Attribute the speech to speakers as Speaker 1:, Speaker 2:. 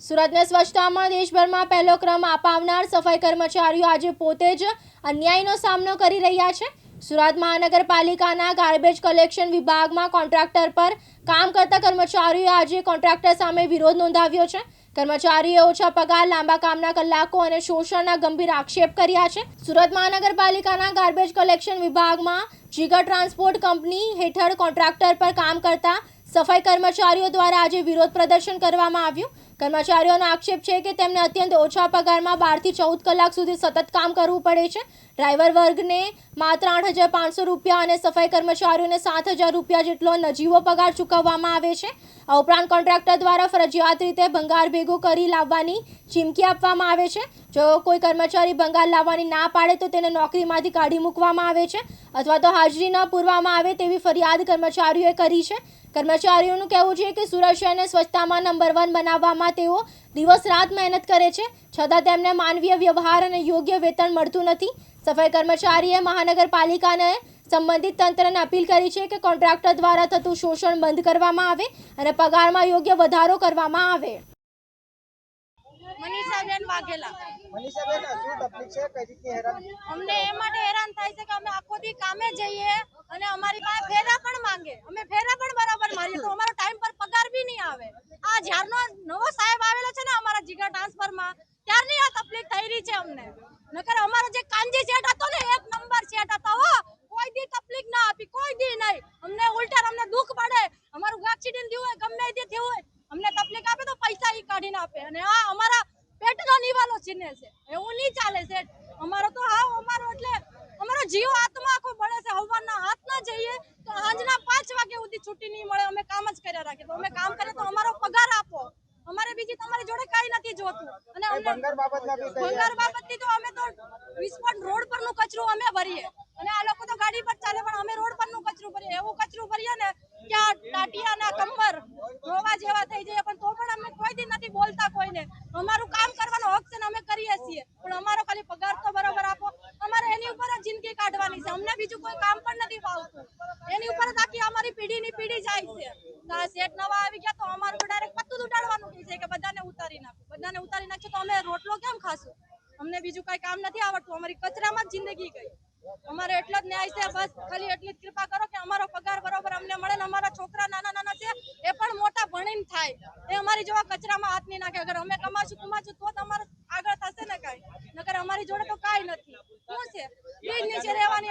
Speaker 1: સુરતને સ્વચ્છતામાં દેશભરમાં પહેલો ક્રમ અપાવનાર સફાઈ કર્મચારીઓ આજે પોતે જ અન્યાયનો સામનો કરી રહ્યા છે. સુરત મહાનગરપાલિકાના ગાર્બેજ કલેક્શન વિભાગમાં કોન્ટ્રાક્ટર પર કામ કરતા કર્મચારીઓએ આજે કોન્ટ્રાક્ટર સામે વિરોધ નોંધાવ્યો છે. કર્મચારીઓએ ઓછા પગાર, લાંબા કામના કલાકો અને શોષણના ગંભીર આક્ષેપ કર્યા છે. સુરત મહાનગરપાલિકાના ગાર્બેજ કલેક્શન વિભાગમાં જીગર ટ્રાન્સપોર્ટ કંપની હેઠળ કોન્ટ્રાક્ટર પર કામ કરતા સફાઈ કર્મચારીઓ દ્વારા આજે વિરોધ પ્રદર્શન કરવામાં આવ્યું. કર્મચારીઓનો આક્ષેપ છે કે તેમને અત્યંત ઓછા પગારમાં બારથી ચૌદ કલાક સુધી સતત કામ કરવું પડે છે. ડ્રાઈવર વર્ગને માત્ર આઠ હજાર પાંચસો રૂપિયા અને સફાઈ કર્મચારીઓને સાત હજાર રૂપિયા જેટલો નજીવો પગાર ચૂકવવામાં આવે છે. આ ઉપરાંત કોન્ટ્રાક્ટર દ્વારા ફરજિયાત રીતે ભંગાર ભેગો કરી લાવવાની ચીમકી આપવામાં આવે છે. જો કોઈ કર્મચારી ભંગાર લાવવાની ના પાડે તો તેને નોકરીમાંથી કાઢી મૂકવામાં આવે છે અથવા તો હાજરી ન પૂરવામાં આવે તેવી ફરિયાદ કર્મચારીઓએ કરી છે. કર્મચારીઓનું કહેવું છે કે સુરત શહેરને સ્વચ્છતામાં નંબર વન બનાવવામાં તેઓ દિવસ રાત મહેનત કરે છે. છતાં તેમને માનવીય વ્યવહાર અને યોગ્ય વેતન મળતું નથી. સફાઈ કર્મચારીએ મહાનગરપાલિકાને સંબંધિત તંત્રને અપીલ કરી છે કે કોન્ટ્રાક્ટર દ્વારા થતું શોષણ બંધ કરવામાં આવે અને પગારમાં યોગ્ય વધારો કરવામાં આવે.
Speaker 2: મનીષાબેન વાઘેલા.
Speaker 3: મનીષાબેન શું તકલીફ છે? કઈ રીતની હેરાન?
Speaker 2: અમને એ માટે હેરાન થાય છે કે અમે આખો દી કામે જઈએ અને અમારી પાસે ફેરા પણ માંગે. અમે ફેરા પણ બરાબર મારીએ તો અમારો ટાઈમ પર પગાર બી નહીં આવે. આ જ્યારનો નવો સાહેબ આવેલો છે ને અમારા જીગા ટ્રાન્સફરમાં, ત્યારની આ તકલીફ થઈ રહી છે અમને. નકર અમારો જે કાંજી સેટ હતો ને, એક નંબર સેટ હતો હો. કોઈ દી તકલીફ ના આપી, કોઈ દી નહીં. અમને ઉલટા અમને દુઃખ પડે. અમારું એક્સિડન્ટ થયું હોય, ગમે તે થયું હોય, અમને તકલીફ આપે તો પૈસા ઈ કાઢીને આપે. અને આ અમારા પેટનો નિવાલો છીને છે. એવું નહીં ચાલે છે અમારો તો હાવ, અમારો એટલે, અમારો જીવ આત્મા આખો બળે છે. હવાના હાથ જઈએ તો સાંજના પાંચ વાગે સુધી છૂટી નહીં મળે અમે કામ જ કર્યા રાખીએ તો અમે કામ કરીએ તો અમારો પગાર આપો. અમારે બીજી તમારી જોડે કઈ નથી જોતું. અને અમને
Speaker 3: ભંગાર
Speaker 2: બાબતથી તો અમે તો વિસ્ફોટ રોડ પરનું કચરું અમે ભરીએ. અને આ લોકો તો ગાડી પર ચાલે પણ અમે રોડ પરનું કચરું ભરીએ. એવું કચરું ભરીએ ને ક્યાં ટાટિયાના કમર રોવા જેવા થઈ જાય પણ તો પણ અમે કોઈ દી નથી બોલતા કોઈને. અમારું કામ કરવાનો હક છે ને અમે કરીએ છીએ. પણ અમારો ખાલી પગાર તો બરોબર આપો. અમારે એની ઉપર જ જિંદગી કાઢવાની છે. અમને બીજું કોઈ કામ પણ નથી ફાવતું એની ઉપર જ આખી અમારી અમારું કૃપા કરો કે અમારો પગાર બરોબર અમને મળે અમારા છોકરા નાના નાના છે, એ પણ મોટા ભણીને થાય. એ અમારી જેવા કચરામાં હાથ નહીં નાખે. અમે કમાશું કમાશું, તો જ અમારે આગળ થશે ને કાંઈ? નકર અમારી જોડે તો કાંઈ નથી. શું છે? રહેવાની